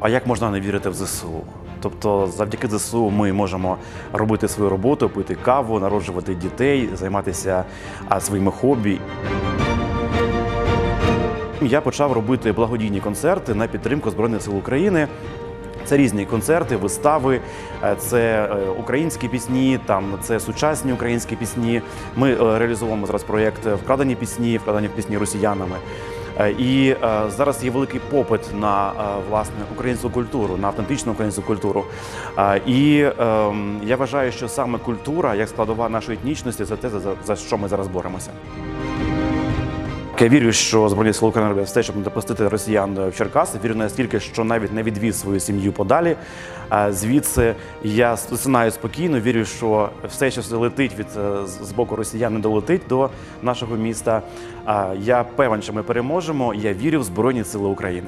А як можна не вірити в ЗСУ? Тобто, завдяки ЗСУ ми можемо робити свою роботу, пити каву, народжувати дітей, займатися своїми хобі. Я почав робити благодійні концерти на підтримку Збройних сил України. Це різні концерти, вистави, е, це е, українські пісні, там це сучасні українські пісні. Ми е, реалізовуємо зараз проєкт Вкрадені пісні, вкрадені пісні росіянами. Е, І е, зараз є великий попит на е, власне українську культуру, на автентичну українську культуру. І ем, я вважаю, що саме культура, як складова нашої етнічності, це те, за що ми зараз боремося. Я вірю, що Збройні сили України роблять все, щоб не допустити росіян в Черкаси. Вірю настільки, що навіть не відвіз свою сім'ю подалі. Звідси я засинаю спокійно. Вірю, що все, що летить від е, з- боку росіян, не долетить до нашого міста. Я певен, що ми переможемо. Я вірю в Збройні Сили України.